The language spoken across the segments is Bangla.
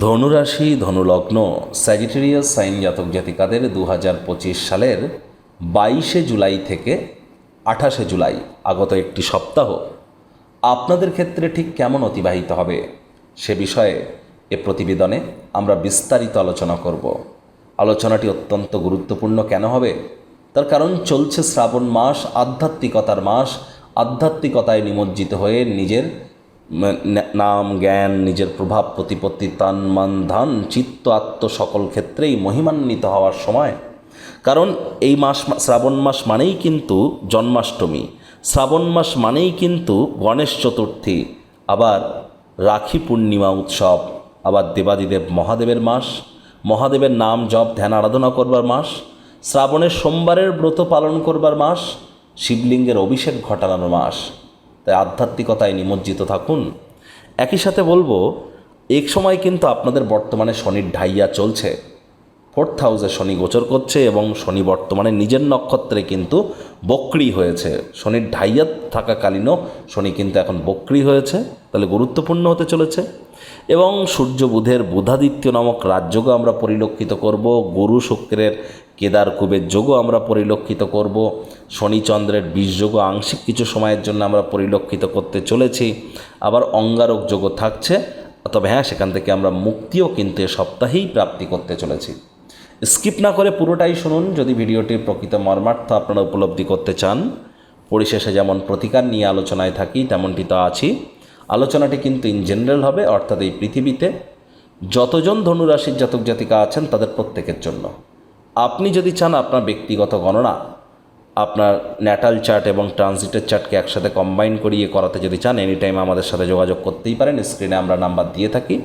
ধনুরাশি, ধনুলগ্ন স্যাজিটেরিয়াস সাইন জাতক জাতিকাদের দু হাজার পঁচিশ সালের বাইশে জুলাই থেকে আঠাশে জুলাই আগত একটি সপ্তাহ। আপনাদের ক্ষেত্রে ঠিক কেমন অতিবাহিত হবে? সে বিষয়ে এ প্রতিবেদনে আমরা বিস্তারিত আলোচনা করব। আলোচনাটি অত্যন্ত গুরুত্বপূর্ণ কেন হবে? তার কারণ চলছে শ্রাবণ মাস, আধ্যাত্মিকতার মাস। আধ্যাত্মিকতায় নিমজ্জিত হয়ে নিজের নাম, জ্ঞান, নিজের প্রভাব, প্রতিপত্তি, তান, মান, ধান, চিত্ত, আত্ম সকল ক্ষেত্রেই মহিমান্বিত হওয়ার সময়। কারণ এই মাস শ্রাবণ মাস মানেই কিন্তু জন্মাষ্টমী। শ্রাবণ মাস মানেই কিন্তু গণেশ চতুর্থী, আবার রাখি পূর্ণিমা উৎসব, আবার দেবাদিদেব মহাদেবের মাস, মহাদেবের নাম জপ, ধ্যান, আরাধনা করবার মাস, শ্রাবণের সোমবারের ব্রত পালন করবার মাস, শিবলিঙ্গের অভিষেক ঘটানোর মাস। তাই আধ্যাত্মিকতায় নিমজ্জিত থাকুন। একই সাথে বলব, এক সময় কিন্তু আপনাদের বর্তমানে শনির ঢাইয়া চলছে। ফোর্থ হাউসে শনি গোচর করছে এবং শনি বর্তমানে নিজের নক্ষত্রে কিন্তু বক্রি হয়েছে। শনির ঢাইয়া থাকাকালীনও শনি কিন্তু এখন বক্রি হয়েছে, তাহলে গুরুত্বপূর্ণ হতে চলেছে। এবং সূর্য বুধের বুধাদিত্য নামক রাজযোগও আমরা পরিলক্ষিত করব। গুরু শুক্রের কেদার কুবের যোগও আমরা পরিলক্ষিত করব। শনিচন্দ্রের বীজযোগও আংশিক কিছু সময়ের জন্য আমরা পরিলক্ষিত করতে চলেছি। আবার অঙ্গারক যোগও থাকছে, তবে হ্যাঁ সেখান থেকে আমরা মুক্তিও কিন্তু এ সপ্তাহেই প্রাপ্তি করতে চলেছি। স্কিপ না করে পুরোটাই শুনুন, যদি ভিডিওটির প্রকৃত মর্মার্থ আপনারা উপলব্ধি করতে চান। পরিশেষে যেমন প্রতিকার নিয়ে আলোচনায় থাকি, তেমনটি তো আছি। আলোচনাটি কিন্তু ইন জেনারেল হবে, অর্থাৎ এই পৃথিবীতে যতজন ধনুরাশির জাতক জাতিকা আছেন, তাদের প্রত্যেকের জন্য। আপনি যদি চান আপনার ব্যক্তিগত গণনা, আপনার ন্যাটাল চার্ট এবং ট্রানজিটের চার্টকে একসাথে কম্বাইন করিয়ে করাতে যদি চান এনি টাইম আমাদের সাথে যোগাযোগ করতেই পারেন স্ক্রিনে আমরা নাম্বার দিয়ে থাকি।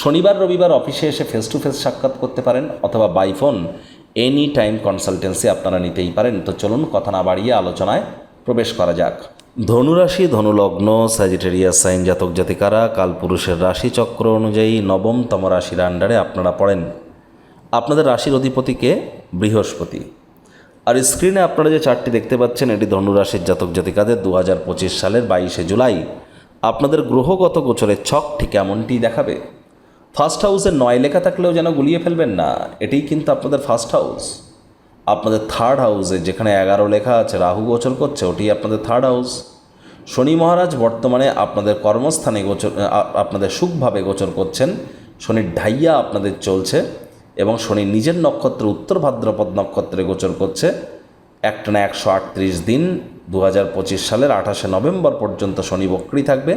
শনিবার, রবিবার অফিসে এসে ফেস টু ফেস সাক্ষাৎ করতে পারেন, অথবা by phone any time consultancy আপনারা নিতেই পারেন। তো চলুন, কথা না বাড়িয়ে আলোচনায় প্রবেশ করা যাক। ধনুরাশি, ধনুলগ্ন স্যাজিটেরিয়াস সাইন জাতক জাতিকারা, কালপুরুষের রাশিচক্র অনুযায়ী নবমতম রাশির আন্ডারে আপনারা পড়েন। আপনাদের রাশির অধিপতিকে বৃহস্পতি। আর স্ক্রিনে আপনারা যে চারটি দেখতে পাচ্ছেন, এটি ধনুরাশির জাতক জাতিকাদের দু হাজার পঁচিশ সালের বাইশে জুলাই। আপনাদের গ্রহগত গোচরের ছক ঠিক এমনটি দেখাবে। ফার্স্ট হাউসে নয় লেখা থাকলেও যেন গুলিয়ে ফেলবেন না, এটিই কিন্তু আপনাদের ফার্স্ট হাউস। আপনাদের থার্ড হাউসে যেখানে এগারো লেখা আছে, রাহু গোচর করছে, ওটি আপনাদের থার্ড হাউস। শনি মহারাজ বর্তমানে আপনাদের কর্মস্থানে গোচর আপনাদের সুখভাবে গোচর করছেন। শনির ঢাইয়া আপনাদের চলছে। এবং শনি নিজের নক্ষত্র উত্তর ভাদ্রপদ নক্ষত্রে গোচর করছে। একটানা একশো আটত্রিশ দিন দু হাজার পঁচিশ সালের আঠাশে নভেম্বর পর্যন্ত শনি বক্রি থাকবে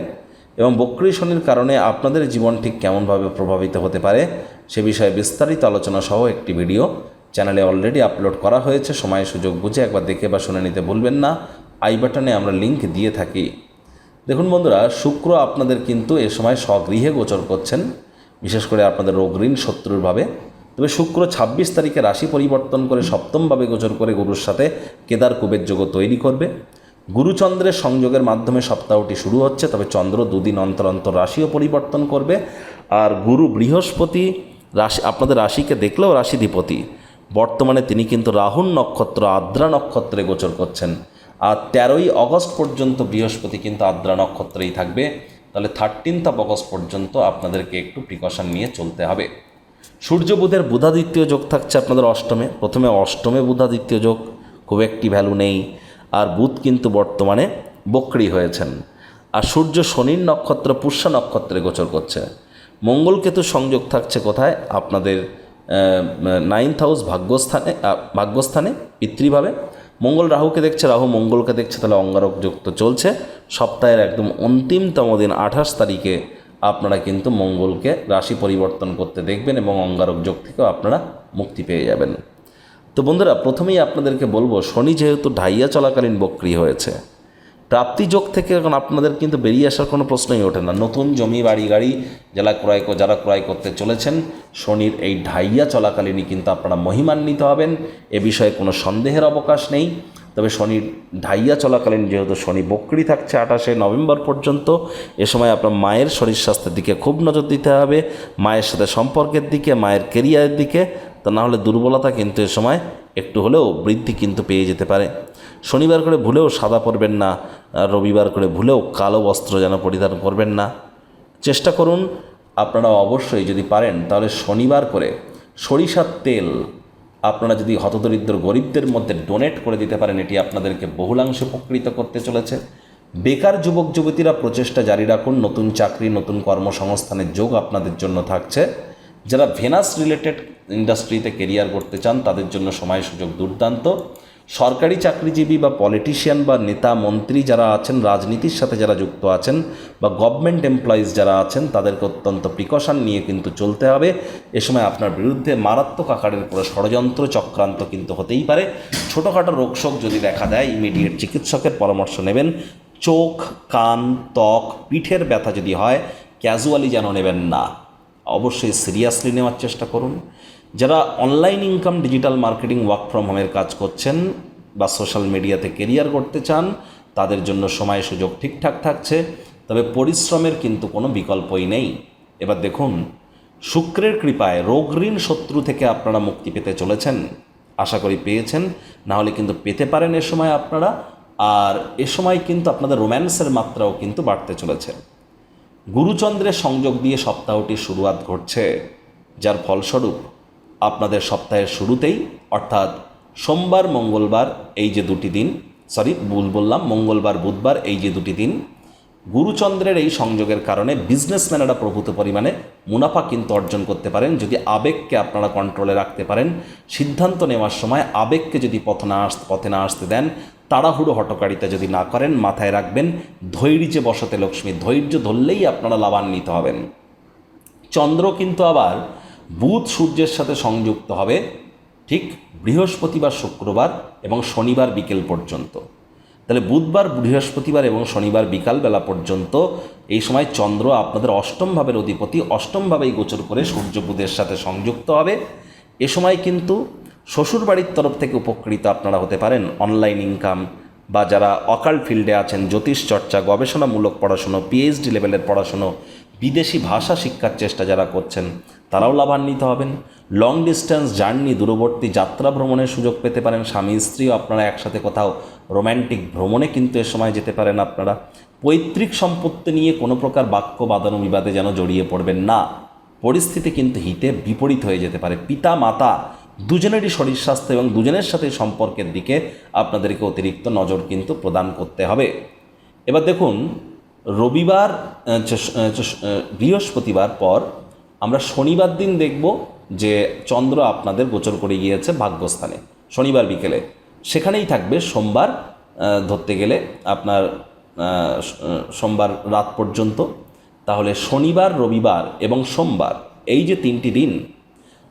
এবং বক্রি শনির কারণে আপনাদের জীবন ঠিক কেমনভাবে প্রভাবিত হতে পারে সে বিষয়ে বিস্তারিত আলোচনা সহ একটি ভিডিও চ্যানেলে অলরেডি আপলোড করা হয়েছে। সময় সুযোগ বুঝে একবার দেখে বা শুনে নিতে ভুলবেন না। আই বাটনে আমরা লিংক দিয়ে থাকি। দেখুন বন্ধুরা, শুক্র আপনাদের কিন্তু এ সময় স্বগৃহে গোচর করছেন। বিশেষ করে আপনাদের রোগ ঋণ শত্রুরভাবে তবে শুক্র ছাব্বিশ তারিখে রাশি পরিবর্তন করে সপ্তমভাবে গোচর করে গুরুর সাথে কেদার কুবের যোগ তৈরি করবে। গুরুচন্দ্রের সংযোগের মাধ্যমে সপ্তাহটি শুরু হচ্ছে, তবে চন্দ্র দুদিন অন্তর অন্তর রাশিও পরিবর্তন করবে। আর গুরু বৃহস্পতি রাশি, আপনাদের রাশিকে দেখলেও রাশিধিপতি। বর্তমানে তিনি কিন্তু রাহুল নক্ষত্র, আদ্রা নক্ষত্রে গোচর করছেন। আর তেরোই অগস্ট পর্যন্ত বৃহস্পতি কিন্তু আদ্রা নক্ষত্রেই থাকবে। তাহলে থার্টিনথ অগস্ট পর্যন্ত আপনাদেরকে একটু প্রিকশন নিয়ে চলতে হবে। সূর্য বুধের বুধাদিত্য যোগ থাকছে আপনাদের অষ্টমে। প্রথমে অষ্টমে বুধাদিত্য যোগ, খুব একটি ভ্যালু নেই। আর বুধ কিন্তু বর্তমানে বক্রি হয়েছেন। আর সূর্য শনির নক্ষত্র, পুষ্যা নক্ষত্রে গোচর করছে। মঙ্গল কেতু সংযোগ থাকছে কোথায়? আপনাদের নাইন্থ হাউস ভাগ্যস্থানে ভাগ্যস্থানে, পিতৃভাবে। মঙ্গল রাহুকে দেখছে, রাহু মঙ্গলকে দেখছে, তাহলে অঙ্গারক যোগ তো চলছে। সপ্তাহের একদম অন্তিমতম দিন, আঠাশ তারিখে আপনারা কিন্তু মঙ্গলকে রাশি পরিবর্তন করতে দেখবেন এবং অঙ্গারক যোগ থেকেও আপনারা মুক্তি পেয়ে যাবেন। তো বন্ধুরা, প্রথমেই আপনাদেরকে বলব, শনি যেহেতু ঢাইয়া চলাকালীন বক্রি হয়েছে, প্রাপ্তি যোগ থেকে এখন আপনাদের কিন্তু বেরিয়ে আসার কোনো প্রশ্নই ওঠে না। নতুন জমি, বাড়ি, গাড়ি যারা ক্রয় যারা ক্রয় করতে চলেছেন, শনির এই ঢাইয়া চলাকালীনই কিন্তু আপনারা মহিমান্বিত হবেন। এ বিষয়ে কোনো সন্দেহের অবকাশ নেই। তবে শনির ঢাইয়া চলাকালীন যেহেতু শনি বক্রি থাকছে আঠাশে নভেম্বর পর্যন্ত, এ সময় আপনার মায়ের শরীর স্বাস্থ্যের দিকে খুব নজর দিতে হবে, মায়ের সাথে সম্পর্কের দিকে, মায়ের কেরিয়ারের দিকে, তা না হলে দুর্বলতা কিন্তু এ সময় একটু হলেও বৃদ্ধি কিন্তু পেয়ে যেতে পারে। শনিবার করে ভুলেও সাদা পরবেন না রবিবার করে ভুলেও কালো বস্ত্র যেন পরিধান করবেন না। চেষ্টা করুন, আপনারা অবশ্যই যদি পারেন, তাহলে শনিবার করে সরিষার তেল আপনারা যদি হতদরিদ্র গরিবদের মধ্যে ডোনেট করে দিতে পারেন, এটি আপনাদেরকে বহুলাংশে উপকৃত করতে চলেছে। বেকার যুবক, যুবতীরা প্রচেষ্টা জারি রাখুন, নতুন চাকরি, নতুন কর্মসংস্থানের যোগ আপনাদের জন্য থাকছে। যারা ভেনাস রিলেটেড ইন্ডাস্ট্রিতে কেরিয়ার করতে চান, তাদের জন্য সময় সুযোগ দুর্দান্ত। সরকারি চাকরিজীবী বা পলিটিশিয়ান বা নেতা, মন্ত্রী যারা আছেন, রাজনীতির সাথে যারা যুক্ত আছেন বা গভর্নমেন্ট এমপ্লয়িজ যারা আছেন, তাদেরকে অত্যন্ত প্রিকশন নিয়ে কিন্তু চলতে হবে। এ সময় আপনার বিরুদ্ধে মারাত্মক আকারের পুরো ষড়যন্ত্র, চক্রান্ত কিন্তু হতেই পারে। ছোটোখাটো রোগশোক যদি দেখা দেয় ইমিডিয়েট চিকিৎসকের পরামর্শ নেবেন। চোখ, কান, ত্বক, পিঠের ব্যথা যদি হয় ক্যাজুয়ালি যেন নেবেন না। অবশ্যই সিরিয়াসলি নেওয়ার চেষ্টা করুন। যারা online income digital marketing work from হোমের কাজ করছেন বা সোশ্যাল মিডিয়াতে কেরিয়ার করতে চান, তাদের জন্য সময় সুযোগ ঠিকঠাক থাকছে, তবে পরিশ্রমের কিন্তু কোনো বিকল্পই নেই। এবার দেখুন, শুক্রের কৃপায় রোগ ঋণ শত্রু থেকে আপনারা মুক্তি পেতে চলেছেন। আশা করি পেয়েছেন, না হলে কিন্তু পেতে পারেন এ সময় আপনারা, আর এ সময় কিন্তু আপনাদের রোম্যান্সের মাত্রাও কিন্তু বাড়তে চলেছে। গুরুচন্দ্রের সংযোগ দিয়ে সপ্তাহটি শুরুয়াত ঘটছে, যার ফলস্বরূপ আপনাদের সপ্তাহের শুরুতেই, অর্থাৎ সোমবার, মঙ্গলবার এই যে দুটি দিন সরি ভুল বললাম, মঙ্গলবার, বুধবার এই যে দুটি দিন, গুরুচন্দ্রের এই সংযোগের কারণে বিজনেসম্যানেরা প্রভূত পরিমাণে মুনাফা কিন্তু অর্জন করতে পারেন। যদি আবেগকে আপনারা কন্ট্রোলে রাখতে পারেন, সিদ্ধান্ত নেওয়ার সময় আবেগকে যদি পথ না আসতে পথে না আসতে দেন, তাড়াহুড়ো হটকারিতা যদি না করেন, মাথায় রাখবেন, ধৈর্যে বসতে লক্ষ্মী, ধৈর্য ধরলেই আপনারা লাভান্বিত হবেন। চন্দ্র কিন্তু আবার বুধ সূর্যের সাথে সংযুক্ত হবে ঠিক বৃহস্পতিবার, শুক্রবার এবং শনিবার বিকেল পর্যন্ত। তাহলে বুধবার, বৃহস্পতিবার এবং শনিবার বিকালবেলা পর্যন্ত এই সময় চন্দ্র আপনাদের অষ্টম ভাবের অধিপতি অষ্টমভাবেই গোচর করে সূর্য বুধের সাথে সংযুক্ত হবে। এ সময় কিন্তু শ্বশুরবাড়ির তরফ থেকে উপকৃত আপনারা হতে পারেন অনলাইন ইনকাম বা যারা অকাল ফিল্ডে আছেন, জ্যোতিষ চর্চা, গবেষণামূলক পড়াশুনো পিএইচডি লেভেলের পড়াশুনো বিদেশি ভাষা শিক্ষার চেষ্টা যারা করছেন, তারাও লাভান্বিত হবেন। লং ডিস্টেন্স জার্নি দূরবর্তী যাত্রা ভ্রমণের সুযোগ পেতে পারেন স্বামী, স্ত্রীও আপনারা একসাথে কোথাও রোম্যান্টিক ভ্রমণে কিন্তু এ সময় যেতে পারেন আপনারা। পৈতৃক সম্পত্তি নিয়ে কোনো প্রকার বাক্য, বাদানো, বিবাদে যেন জড়িয়ে পড়বেন না। পরিস্থিতি কিন্তু হিতে বিপরীত হয়ে যেতে পারে। পিতা, মাতা দুজনেরই শরীর স্বাস্থ্য এবং দুজনের সাথে সম্পর্কের দিকে আপনাদেরকে অতিরিক্ত নজর কিন্তু প্রদান করতে হবে। এবার দেখুন রবিবার বৃহস্পতিবার পর আমরা শনিবার দিন দেখব যে চন্দ্র আপনাদের গোচর করে গিয়েছে ভাগ্যস্থানে, শনিবার বিকেলে। সেখানেই থাকবে সোমবার ধরতে গেলে আপনার সোমবার রাত পর্যন্ত। তাহলে শনিবার, রবিবার এবং সোমবার, এই যে তিনটি দিন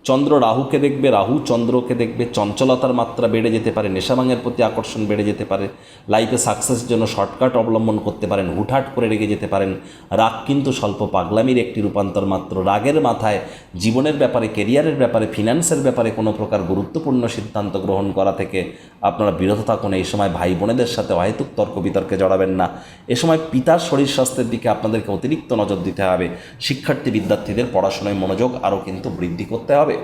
চন্দ্র রাহুকে দেখবে, রাহু চন্দ্রকে দেখবে, চঞ্চলতার মাত্রা বেড়ে যেতে পারে নেশাভাঙের প্রতি আকর্ষণ বেড়ে যেতে পারে লাইফে সাকসেসের জন্য শর্টকাট অবলম্বন করতে পারেন, হুটহাট করে রেগে যেতে পারেন, রাগ কিন্তু স্বল্প পাগলামির একটি রূপান্তর মাত্র, রাগের মাথায় জীবনের ব্যাপারে কেরিয়ারের ব্যাপারে ফিনান্সের ব্যাপারে কোনো প্রকার গুরুত্বপূর্ণ সিদ্ধান্ত গ্রহণ করা থেকে আপনারা বিরত থাকুন, এই সময় ভাই বোনেদের সাথে অহেতুক তর্ক বিতর্কে জড়াবেন না, এ সময় পিতার শরীর স্বাস্থ্যের দিকে আপনাদেরকে অতিরিক্ত নজর দিতে হবে, শিক্ষার্থী, বিদ্যার্থীদের পড়াশোনায় মনোযোগ আরও কিন্তু বৃদ্ধি করতে হবে।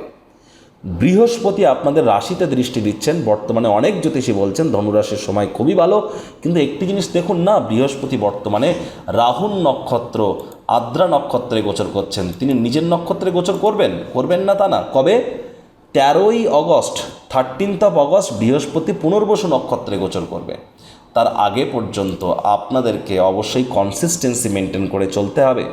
বৃহস্পতি আপনাদের রাশিতে দৃষ্টি দিচ্ছেন। বর্তমানে অনেক জ্যোতিষী বলছেন, ধনুরাশির সময় খুবই ভালো। কিন্তু একটি জিনিস দেখুন না, বৃহস্পতি বর্তমানে রাহুল নক্ষত্র, আদ্রা নক্ষত্রে গোচর করছেন। তিনি নিজের নক্ষত্রে গোচর করবেন? করবেন না তা না। কবে? তেরোই অগস্ট থার্টিনথ অফ অগস্ট বৃহস্পতি পুনর্বসু নক্ষত্রে গোচর করবে। তার আগে পর্যন্ত আপনাদেরকে অবশ্যই কনসিস্টেন্সি মেনটেন করে চলতে হবে।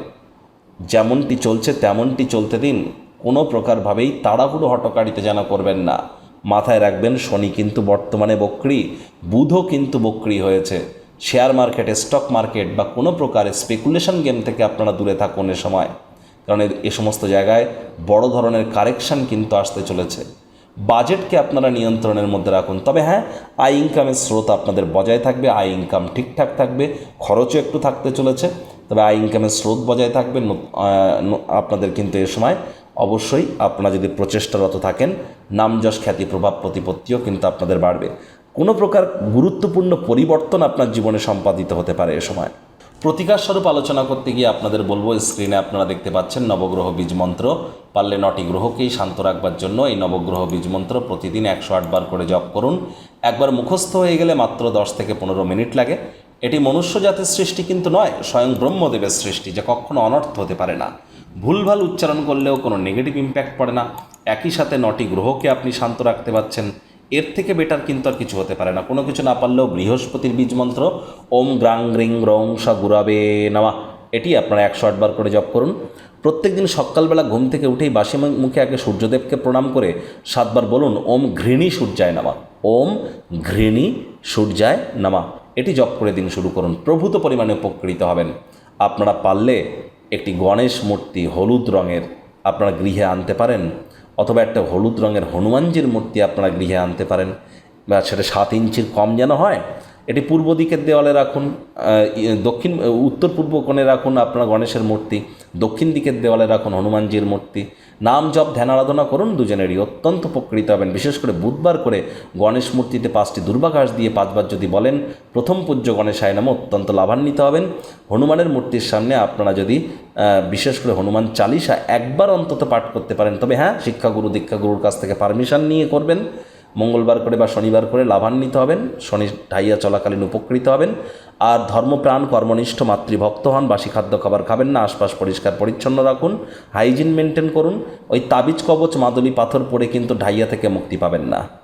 যেমনটি চলছে, তেমনটি চলতে দিন। কোনো প্রকারভাবেই তাড়াহুড়ো হটকারিতে যেন করবেন না। মাথায় রাখবেন, শনি কিন্তু বর্তমানে বক্রি, বুধও কিন্তু বক্রি হয়েছে। শেয়ার মার্কেটে, স্টক মার্কেট বা কোনো প্রকার স্পেকুলেশন গেম থেকে আপনারা দূরে থাকুন এ সময়। কারণ এ- সমস্ত জায়গায় বড় ধরনের কারেকশন কিন্তু আসতে চলেছে। বাজেটকে আপনারা নিয়ন্ত্রণের মধ্যে রাখুন। তবে হ্যাঁ আয় ইনকামের স্রোত আপনাদের বজায় থাকবে, আয় ইনকাম ঠিকঠাক থাকবে, খরচও একটু থাকতে চলেছে। তবে আয় ইনকামের স্রোত বজায় থাকবে আপনাদের কিন্তু এ সময় অবশ্যই আপনারা যদি প্রচেষ্টারত থাকেন, নাম যশ, খ্যাতি, প্রভাব, প্রতিপত্তিও কিন্তু আপনাদের বাড়বে। কোনো প্রকার গুরুত্বপূর্ণ পরিবর্তন আপনার জীবনে সম্পাদিত হতে পারে এ সময়। প্রতিকার স্বরূপ আলোচনা করতে গিয়ে আপনাদের বলব, স্ক্রিনে আপনারা দেখতে পাচ্ছেন নবগ্রহ বীজ মন্ত্র। পারলে নটি গ্রহকেই শান্ত রাখবার জন্য এই নবগ্রহ বীজ মন্ত্র প্রতিদিন একশো আটবার করে জপ করুন। একবার মুখস্থ হয়ে গেলে মাত্র দশ থেকে পনেরো মিনিট লাগে। এটি মনুষ্য জাতির সৃষ্টি কিন্তু নয়, স্বয়ং ব্রহ্মদেবের সৃষ্টি, যা কখনো অনর্থ হতে পারে না। ভুলভাল উচ্চারণ করলেও কোনো নেগেটিভ ইম্প্যাক্ট পড়ে না। একই সাথে নটি গ্রহকে আপনি শান্ত রাখতে পারছেন। এর থেকে বেটার কিন্তু আর কিছু হতে পারে না। কোনো কিছু না পারলেও বৃহস্পতির বীজ মন্ত্র, ওম গ্রাং রিং রং সা গুরাবে নামা, এটি আপনারা একশো আটবার করে জপ করুন। প্রত্যেক দিন সকালবেলা ঘুম থেকে উঠেই বাসি মুখে আগে সূর্যদেবকে প্রণাম করে সাতবার বলুন, ওম ঘৃণী সূর্যায় নামা। ওম ঘৃণী সূর্যায় নামা। এটি জপ করে দিন শুরু করুন। প্রভূত পরিমাণে উপকৃত হবেন। আপনারা পারলে একটি গণেশ মূর্তি হলুদ রঙের আপনারা গৃহে আনতে পারেন, অথবা একটা হলুদ রঙের হনুমানজির মূর্তি আপনারা গৃহে আনতে পারেন, বা সেটা সাত ইঞ্চির কম যেন হয় এটি পূর্ব দিকের দেওয়ালে রাখুন দক্ষিণ উত্তর পূর্ব কোণে রাখুন আপনার গণেশের মূর্তি, দক্ষিণ দিকের দেওয়ালে রাখুন হনুমানজির মূর্তি। নাম জপ, ধ্যান আরাধনা করুন দুজনেরই, অত্যন্ত উপকৃত হবেন। বিশেষ করে বুধবার করে গণেশ মূর্তিতে পাঁচটি দুর্বাঘাস দিয়ে পাঁচবার যদি বলেন, প্রথম পূজ্য গণেশায় নামে অত্যন্ত লাভান্বিত হবেন। হনুমানের মূর্তির সামনে আপনারা যদি বিশেষ করে হনুমান চালিসা একবার অন্তত পাঠ করতে পারেন, তবে হ্যাঁ শিক্ষাগুরু, দীক্ষাগুরুর কাছ থেকে পারমিশন নিয়ে করবেন। মঙ্গলবার করে বা শনিবার করে লাভান্বিত হবেন, শনি ঢাইয়া চলাকালীন উপকৃত হবেন, আর ধর্মপ্রাণ, কর্মনিষ্ঠ, মাতৃভক্ত হন, বাসি খাদ্য খাবার খাবেন না, আশপাশ পরিষ্কার পরিচ্ছন্ন রাখুন, হাইজিন মেনটেন করুন, ওই তাবিজ কবচ মাদুলি পাথর পরে কিন্তু ঢাইয়া থেকে মুক্তি পাবেন না।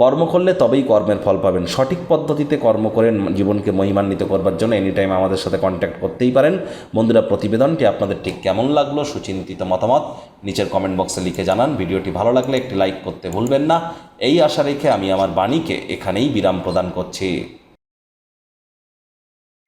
কর্ম করলে তবেই কর্মের ফল পাবেন। সঠিক পদ্ধতিতে কর্ম করেন, জীবনকে মহিমান্বিত করবার জন্য এনি টাইম আমাদের সাথে কন্ট্যাক্ট করতেই পারেন। বন্ধুরা, প্রতিবেদনটি আপনাদের ঠিক কেমন লাগল, সুচিন্তিত মতামত নিচের কমেন্ট বক্সে লিখে জানান। ভিডিওটি ভালো লাগলে একটি লাইক করতে ভুলবেন না। এই আশা রেখে আমি আমার বাণীকে এখানেই বিরাম প্রদান করছি।